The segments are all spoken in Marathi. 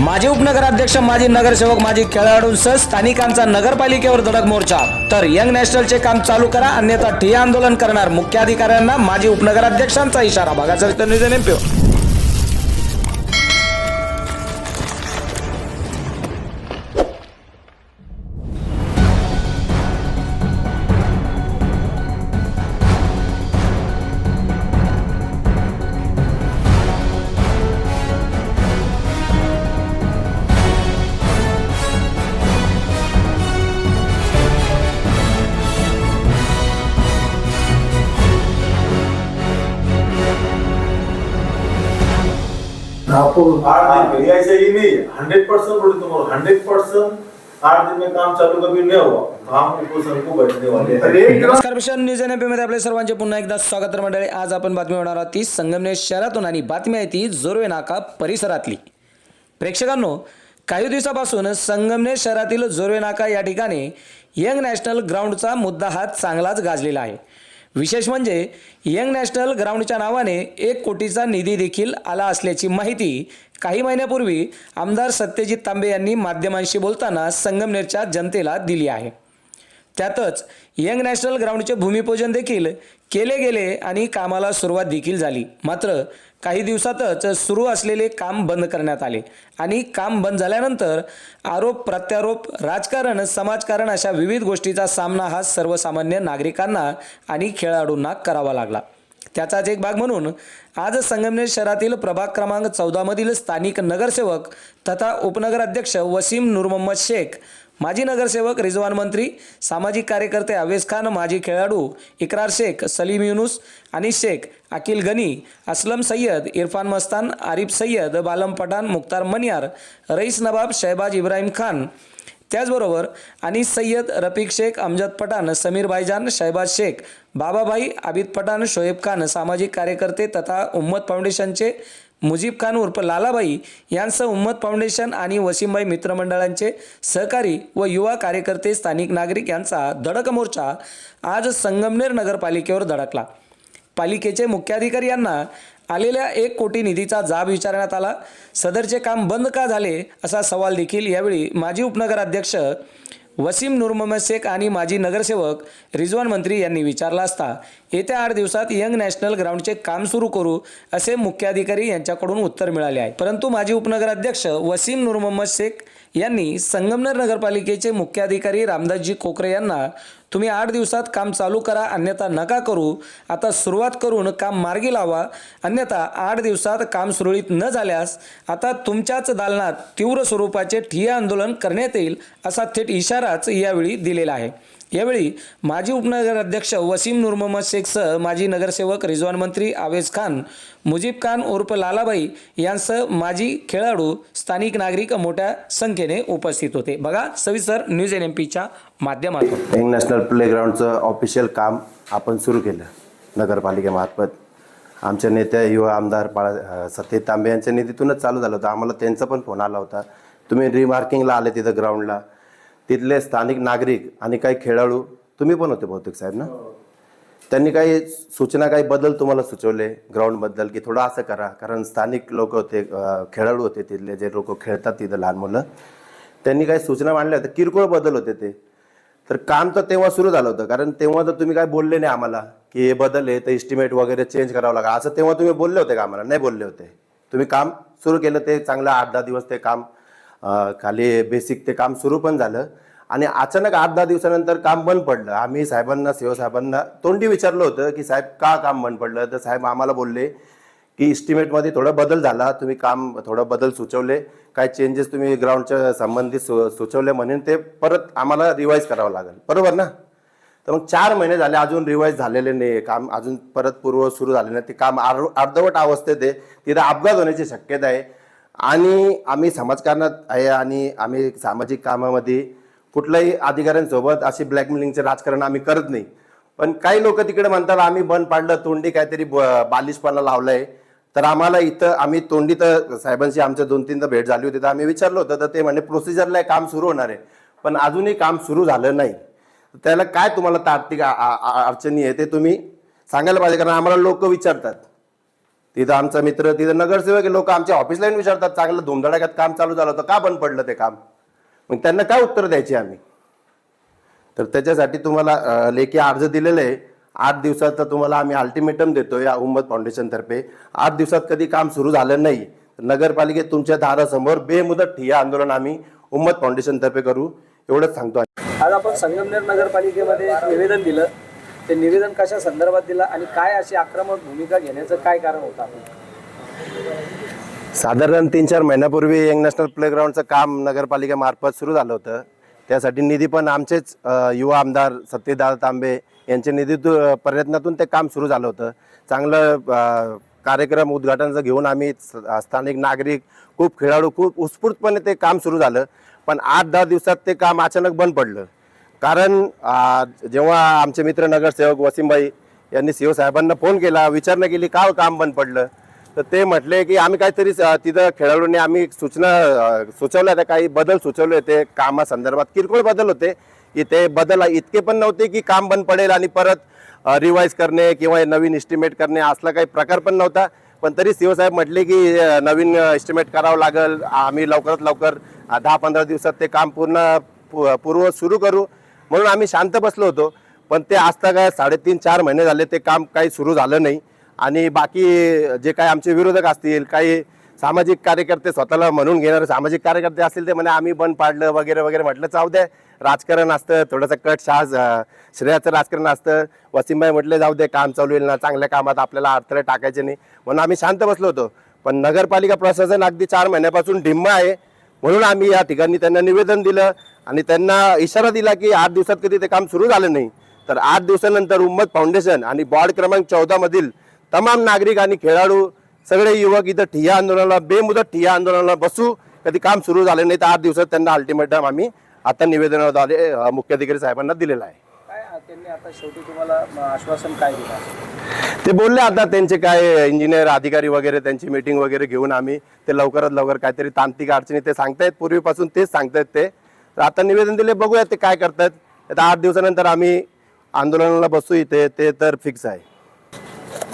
माजी उपनगराध्यक्ष माजी नगरसेवक माजी खेळाडूंसह स्थानिकांचा नगरपालिकेवर धडक मोर्चा. तर यंग नॅशनलचे काम चालू करा अन्यथा ठिय्या आंदोलन करणार मुख्याधिकाऱ्यांना माजी उपनगराध्यक्षांचा इशारा. बघायचा विस्तार नेमपे आपको आठ दिन में ऐसे ही नहीं हंड्रेड परसेंट बोले तुम हंड्रेड परसेंट आठ दिन में काम चालू कभी नहीं हुआ तो हम ऊपर को बैठने वाले हैं। नमस्कार मिशन न्यूज एनमध्ये आपले सर्वांचे पुन्हा एकदा स्वागत आहे मंडळी. आज आपण बातमी होणार आहोत ती संगमनेर शहरातून आणि बातमी आहे ती जोरवे नाका परिसरातली. प्रेक्षकांनो काही दिवसापासून संगमनेर शहरातील जोरवे नाका या ठिकाणी यंग नॅशनल ग्राउंडचा मुद्दा हा चांगलाच गाजलेला आहे. विशेष म्हणजे यंग नॅशनल ग्राउंडच्या नावाने एक कोटीचा निधी देखील आला असल्याची माहिती काही महिन्यापूर्वी आमदार सत्यजित तांबे यांनी माध्यमांशी बोलताना संगमनेरच्या जनतेला दिली आहे. त्यातच यंग नॅशनल ग्राउंडचे भूमिपूजन देखील केले गेले आणि कामाला सुरुवात देखील झाली. मात्र काही दिवसातच सुरू असलेले काम बंद करण्यात आले आणि काम बंद झाल्यानंतर आरोप प्रत्यारोप राजकारण समाजकारण अशा विविध गोष्टीचा सामना हा सर्वसामान्य नागरिकांना आणि खेळाडूंना करावा लागला. त्याचाच एक भाग म्हणून आज संगमनेर शहरातील प्रभाग क्रमांक चौदामधील स्थानिक नगरसेवक तथा उपनगराध्यक्ष वसीम नूर मोहम्मद शेख माजी नगरसेवक रिजवान मंत्री सामाजिक कार्यकर्ते अवेज खान माजी खेळाडू इकरार शेख सलीम युनुस अनिस शेख अकिल गनी असलम सय्यद इरफान मस्तान आरिफ सय्यद बालम पठाण मुख्तार मनियार रईस नवाब शहबाज इब्राहिम खान त्याचबरोबर आणि सय्यद रफिक शेख अमजद पठाण समीर भाईजान शहबाज शेख बाबाभाई आबिद पठाण शोएब खान सामाजिक कार्यकर्ते तथा उम्मत फाउंडेशनचे मुजीब खान उर्फ लालाबाई यांचं उम्मत फाउंडेशन आणि वसीमबाई मित्रमंडळांचे सहकारी व युवा कार्यकर्ते स्थानिक नागरिक यांचा धडक मोर्चा आज संगमनेर नगरपालिकेवर धडकला. पालिकेचे मुख्याधिकारी यांना आलेल्या एक कोटी निधीचा जाब विचारण्यात आला. सदरचे काम बंद का झाले असा सवाल देखील यावेळी माजी उपनगराध्यक्ष वसीम नूर शेख आणि माजी नगरसेवक रिजवान मंत्री यांनी विचारला असता. येत्या आठ दिवसात यंग नॅशनल ग्राउंडचे काम सुरू करू असे मुख्याधिकारी यांच्याकडून उत्तर मिळाले आहे. परंतु माजी उपनगराध्यक्ष वसीम नूर मोहम्मद शेख यांनी संगमनेर नगरपालिकेचे मुख्याधिकारी रामदासजी कोकरे यांना तुम्ही आठ दिवसात काम चालू करा अन्यथा नका करू. आता सुरुवात करून काम मार्गी लावा. अन्यथा आठ दिवसात काम सुरळीत न झाल्यास आता तुमच्याच दालनात तीव्र स्वरूपाचे ठिय्या आंदोलन करण्यात येईल असा थेट इशाराच यावेळी दिलेला आहे. यावेळी माजी उपनगराध्यक्ष वसीम नूर मोहम्मद शेखसह माजी नगरसेवक रिजवान मंत्री आवेज खान मुजीब खान उर्फ लालाबाई यांसह माजी खेळाडू स्थानिक नागरिक मोठ्या संख्येने उपस्थित होते. बघा सविस्तर न्यूज एन एम पीच्या माध्यमातून. यंग नॅशनल प्लेग्राऊंडचं ऑफिशियल काम आपण सुरू केलं नगरपालिकेमार्फत आमच्या नेत्या युवा आमदार बाळा सत्यजित तांबे यांच्या निधीतूनच चालू झालं होतं. आम्हाला त्यांचा पण फोन आला होता. तुम्ही रिमार्किंगला आले तिथं ग्राउंडला तिथले स्थानिक नागरिक आणि काही खेळाडू तुम्ही पण होते बहुतेक साहेब ना? त्यांनी काही सूचना काही बदल तुम्हाला सुचवले ग्राउंडबद्दल की थोडं असं करा? कारण स्थानिक लोक होते खेळाडू होते तिथले जे लोक खेळतात तिथं लहान मुलं. त्यांनी काही सूचना मांडल्या होत्या. किरकोळ बदल होते ते. तर काम तर तेव्हा सुरू झालं होतं. कारण तेव्हा तर तुम्ही काय बोलले नाही आम्हाला की हे बदल आहे तर इस्टिमेट वगैरे चेंज करावं लागेल. असं तेव्हा तुम्ही बोलले होते का आम्हाला? नाही बोलले होते. तुम्ही काम सुरू केलं ते चांगलं आठ दहा दिवस ते काम खाली बेसिक ते काम सुरू पण झालं. आणि अचानक आठ दहा दिवसानंतर काम बंद पडलं. आम्ही साहेबांना सीओ साहेबांना तोंडी विचारलं होतं की साहेब का काम बंद पडलं? तर साहेब आम्हाला बोलले की इस्टिमेटमध्ये थोडा बदल झाला. तुम्ही काम थोडं बदल सुचवले. काय चेंजेस तुम्ही ग्राउंडच्या संबंधित सु सुचवले म्हणून ते परत आम्हाला रिवाईज करावं लागेल. बरोबर ना? तर मग चार महिने झाले अजून रिवाईज झालेले नाही. काम अजून परत पूर्व सुरू झाले नाही. ते काम अर् अर्धवट अवस्थेत आहे. तिथं अपघात होण्याची शक्यता आहे. आणि आम्ही समाजकारणात आहे आणि आम्ही सामाजिक कामामध्ये कुठल्याही अधिकाऱ्यांसोबत अशी ब्लॅकमेलिंगचे राजकारण आम्ही करत नाही. पण काही लोक तिकडे म्हणतात आम्ही बंद पाडलं तोंडी काहीतरी ब- बालिशपणा लावलंय. तर आम्हाला इथं आम्ही तोंडी तर साहेबांशी आमच्या दोन तीनदा भेट झाली होती तर आम्ही विचारलं होतं तर ते म्हणजे प्रोसिजरला काम सुरू होणार आहे. पण अजूनही काम सुरू झालं नाही. त्याला काय तुम्हाला तार्किक अडचणी आहे ते तुम्ही सांगायला पाहिजे कारण आम्हाला लोक विचारतात. तिथं आमचा मित्र तिथं नगरसेवक लोक आमच्या ऑफिसला येऊन विचारतात चांगलं धुमधडाक्यात काम चालू झालं होतं का बंद पडलं ते काम? मग त्यांना काय उत्तर द्यायची आम्ही? तर त्याच्यासाठी तुम्हाला लेखी अर्ज दिलेला आहे. आठ दिवसात तुम्हाला आम्ही अल्टिमेटम देतो या उम्मत फाउंडेशनतर्फे आठ दिवसात कधी काम सुरू झालं नाही. नगरपालिकेत तुमच्या दारासमोर बेमुदत ठिय्या आंदोलन आम्ही उम्मत फाउंडेशनतर्फे करू. एवढंच सांगतो आज आपण संगमनेर नगरपालिकेमध्ये निवेदन दिलं. ते निवेदन कशा संदर्भात दिलं आणि काय अशी आक्रमक भूमिका घेण्याचं काय कारण होतं आपण साधारण तीन चार महिन्यापूर्वी यंग नॅशनल प्लेग्राऊंडचं काम नगरपालिकेमार्फत सुरू झालं होतं. त्यासाठी निधी पण आमचेच युवा आमदार सत्यदार तांबे यांच्या निधीतून प्रयत्नातून ते काम सुरू झालं होतं. चांगलं कार्यक्रम उद्घाटनाचं घेऊन आम्ही स्थानिक नागरिक खूप खेळाडू खूप उत्स्फूर्तपणे ते काम सुरू झालं. पण आठ दहा दिवसात ते काम अचानक बंद पडलं. कारण जेव्हा आमचे मित्र नगरसेवक वसीमभाई यांनी शिवसाहेबांना साहेबांना फोन केला विचारणा केली का हो काम बंद पडलं? तर ते म्हटले की आम्ही काहीतरी तिथं खेळाडूंनी आम्ही सूचना सुचवल्या त्या काही बदल सुचवले होते कामासंदर्भात. किरकोळ बदल होते. की ते बदल इतके पण नव्हते की काम बंद पडेल आणि परत रिवाईज करणे किंवा नवीन इस्टिमेट करणे असला काही प्रकार पण नव्हता. पण तरी शिवसाहेब साहेब म्हटले की नवीन इस्टिमेट करावं लागेल. आम्ही लवकरात लवकर दहा पंधरा दिवसात ते काम पूर्ण पूर्व सुरू करू. म्हणून आम्ही शांत बसलो होतो. पण ते आजता काय साडेतीन चार महिने झाले ते काम काही सुरू झालं नाही. आणि बाकी जे काही आमचे विरोधक असतील काही सामाजिक कार्यकर्ते स्वतःला म्हणून घेणारे सामाजिक कार्यकर्ते असतील ते म्हणे आम्ही बंद पाडलं वगैरे वगैरे म्हटलं जाऊ द्या राजकारण असतं थोडंसं कट शाज श्रेयाचं राजकारण असतं. वसीमबाई म्हटलं जाऊ दे काम चालू येईल ना चांगल्या कामात आपल्याला अडथळे टाकायचे नाही. म्हणून आम्ही शांत बसलो होतो. पण नगरपालिका प्रशासन अगदी चार महिन्यापासून ढिम्म आहे. म्हणून आम्ही या ठिकाणी त्यांना निवेदन दिलं आणि त्यांना इशारा दिला की आठ दिवसात कधी ते काम सुरू झालं नाही. तर आठ दिवसानंतर उम्मत फाउंडेशन आणि बॉर्ड क्रमांक चौदामधील तमाम नागरिक आणि खेळाडू सगळे युवक इथं ठिय्या आंदोलनाला बेमुदत ठिय्या आंदोलनाला बसू कधी काम सुरू झाले नाही तर आठ दिवसात त्यांना अल्टिमेटम आम्ही आता निवेदनाद्वारे अं, मुख्याधिकारी साहेबांना दिलेलं आहे. काय त्यांनी आता शेवटी तुम्हाला म, आश्वासन काय दिलं ते बोलले आता त्यांचे काय इंजिनियर अधिकारी वगैरे त्यांची मीटिंग वगैरे घेऊन आम्ही ते लवकरात लवकर काहीतरी तांत्रिक अडचणी ते सांगतायत पूर्वीपासून तेच सांगतायत ते. तर आता निवेदन दिले बघूया ते काय करतात. आता आठ दिवसानंतर आम्ही आंदोलनाला बसू इथे ते तर फिक्स आहे.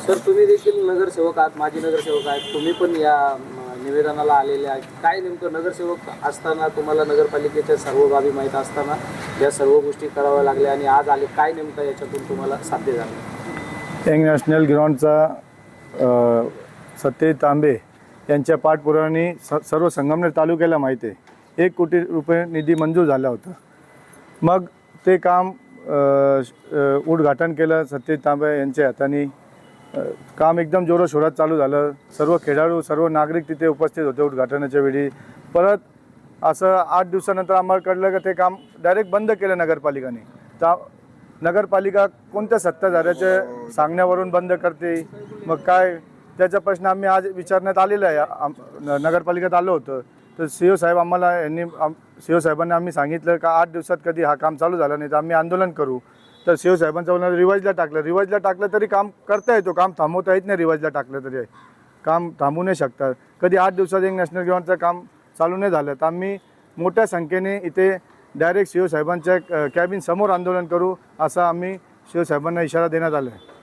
सर तुम्ही देखील नगरसेवक आहात माजी नगरसेवक आहेत. तुम्ही पण या निवेदनाला आलेले आहेत. काय नेमकं नगरसेवक असताना तुम्हाला नगरपालिकेच्या सर्व बाबी माहीत असताना या सर्व गोष्टी कराव्या लागल्या आणि आज आले काय नेमकं याच्यातून तुम्हाला साध्य झालं? यंग नॅशनल ग्राउंडचा अ, तांबे यांच्या पाठपुरावाने स सर्व संगमनेर तालुक्याला माहीत आहे. एक कोटी रुपये निधी मंजूर झाला होता. मग ते काम अ, श- अ, उद्घाटन केलं सत्यजित तांबे यांच्या हाताने. काम एकदम जोराशोरात चालू झालं. सर्व खेळाडू सर्व नागरिक तिथे उपस्थित होते उद्घाटनाच्या वेळी. परत असं आठ दिवसानंतर आम्हाला कळलं का ते काम डायरेक्ट बंद केलं नगरपालिकाने. तर नगरपालिका कोणत्या सत्ताधाऱ्याच्या सांगण्यावरून बंद करते? मग काय? त्याचा प्रश्न आम्ही आज विचारण्यात आलेला आहे. नगरपालिकेत आलो होतं. तर सी ओ साहेब आम्हाला यांनी सी ओ साहेबांना आम्ही सांगितलं का आठ दिवसात कधी हा काम चालू झालं नाही तर आम्ही आंदोलन करू. तर शिवसाहेबांचा ओ रिवाजला टाकलं. रिवाजला टाकलं तरी काम करता येतो. काम थांबवता येत नाही रिवाजला टाकलं तरी. काम थांबू नाही शकतात कधी आठ दिवसात एक नॅशनल ग्राउंडचं काम चालू नाही झालं तर आम्ही मोठ्या संख्येने इथे डायरेक्ट शिवसाहेबांच्या कॅबिन समोर आंदोलन करू असा आम्ही शिवसाहेबांना इशारा देण्यात आला आहे